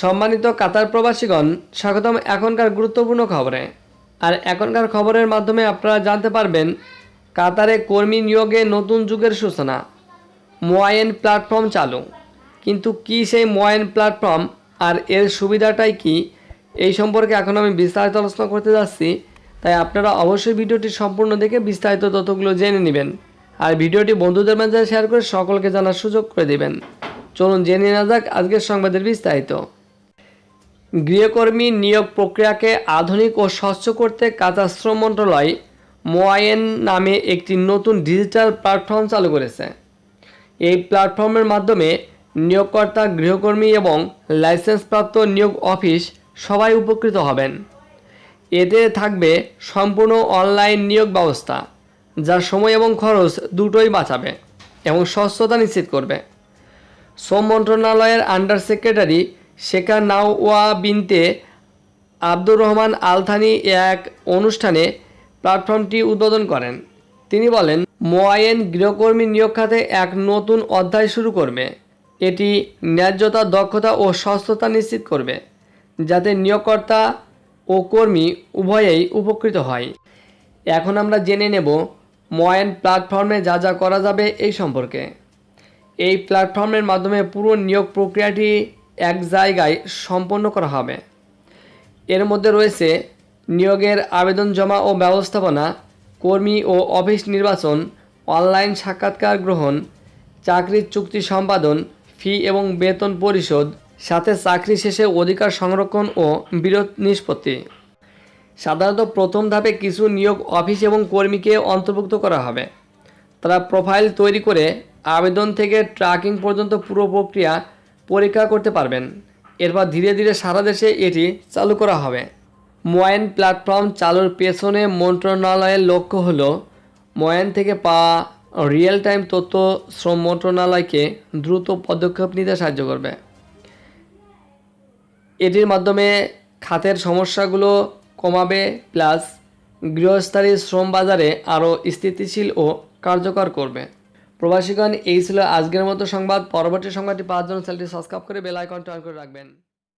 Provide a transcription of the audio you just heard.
সম্মানিত কাতার প্রবাসীগণ, স্বাগতম এখনকার গুরুত্বপূর্ণ খবরে। আর এখনকার খবরের মাধ্যমে আপনারা জানতে পারবেন, কাতারে কর্মী নিয়োগে নতুন যুগের সূচনা। মোয়ায়েন প্ল্যাটফর্ম চালু। কিন্তু কি সেই মোয়ায়েন প্ল্যাটফর্ম আর এর সুবিধাটাই কি, এই সম্পর্কে এখন আমি বিস্তারিত আলোচনা করতে যাচ্ছি। তাই আপনারা অবশ্যই ভিডিওটি সম্পূর্ণ দেখে বিস্তারিত তথ্যগুলো জেনে নেবেন। আর ভিডিওটি বন্ধুদের মাঝে শেয়ার করে সকলকে জানার সুযোগ করে দেবেন। চলুন জেনে নেওয়া যাক আজকের সংবাদের বিস্তারিত। গৃহকর্মী নিয়োগ প্রক্রিয়াকে আধুনিক ও স্বচ্ছ করতে কাতার শ্রম মন্ত্রণালয় মোয়ায়েন নামে একটি নতুন ডিজিটাল প্ল্যাটফর্ম চালু করেছে। এই প্ল্যাটফর্মের মাধ্যমে নিয়োগকর্তা, গৃহকর্মী এবং লাইসেন্সপ্রাপ্ত নিয়োগ অফিস সবাই উপকৃত হবেন। এতে থাকবে সম্পূর্ণ অনলাইন নিয়োগ ব্যবস্থা যা সময় এবং খরচ দুটোই বাঁচাবে এবং স্বচ্ছতা নিশ্চিত করবে। শ্রম মন্ত্রণালয়ের আন্ডার সেক্রেটারি শেখা নাওয়া বিনতে আব্দুর রহমান আলথানি এক অনুষ্ঠানে প্ল্যাটফর্মটি উদ্বোধন করেন। তিনি বলেন, মোয়ায়েন গৃহকর্মী নিয়োগ খাতে এক নতুন অধ্যায় শুরু করবে। এটি ন্যায্যতা, দক্ষতা ও স্বস্থতা নিশ্চিত করবে, যাতে নিয়োগকর্তা ও কর্মী উভয়েই উপকৃত হয়। এখন আমরা জেনে নেব ময়েন প্ল্যাটফর্মে যা যা করা যাবে এই সম্পর্কে। এই প্ল্যাটফর্মের মাধ্যমে পুরো নিয়োগ প্রক্রিয়াটি এক জায়গায় সম্পন্ন করা হবে। এর মধ্যে রয়েছে নিয়োগের আবেদন জমা ও ব্যবস্থাপনা, কর্মী ও অফিস নির্বাচন, অনলাইন সাক্ষাৎকার গ্রহণ, চাকরির চুক্তি সম্পাদন, ফি এবং বেতন পরিশোধ, সাথে চাকরি শেষে অধিকার সংরক্ষণ ও বিরোধ নিষ্পত্তি। সাধারণত প্রথম ধাপে কিছু নিয়োগ অফিস এবং কর্মীকে অন্তর্ভুক্ত করা হবে। তারা প্রোফাইল তৈরি করে আবেদন থেকে ট্র্যাকিং পর্যন্ত পুরো প্রক্রিয়া পরীক্ষা করতে পারবেন। এরপর ধীরে ধীরে সারা দেশে এটি চালু করা হবে। মোয়াইন প্ল্যাটফর্ম চালুর পেছনে মন্ত্রণালয়ের লক্ষ্য হল, মোয়াইন থেকে পাওয়া রিয়েল টাইম তথ্য শ্রম মন্ত্রণালয়কে দ্রুত পদক্ষেপ নিতে সাহায্য করবে। এটির মাধ্যমে খাতের সমস্যাগুলো কমাবে, প্লাস গৃহস্থালী শ্রম বাজারে আরও স্থিতিশীল ও কার্যকর করবে। প্রবাসীগণ, এই ছিল আজকের মতো সংবাদ। পরবর্তী সংবাদটি পাওয়ার জন্য চ্যানেলটি সাবস্ক্রাইব করে বেল আইকনটি অন করে রাখবেন।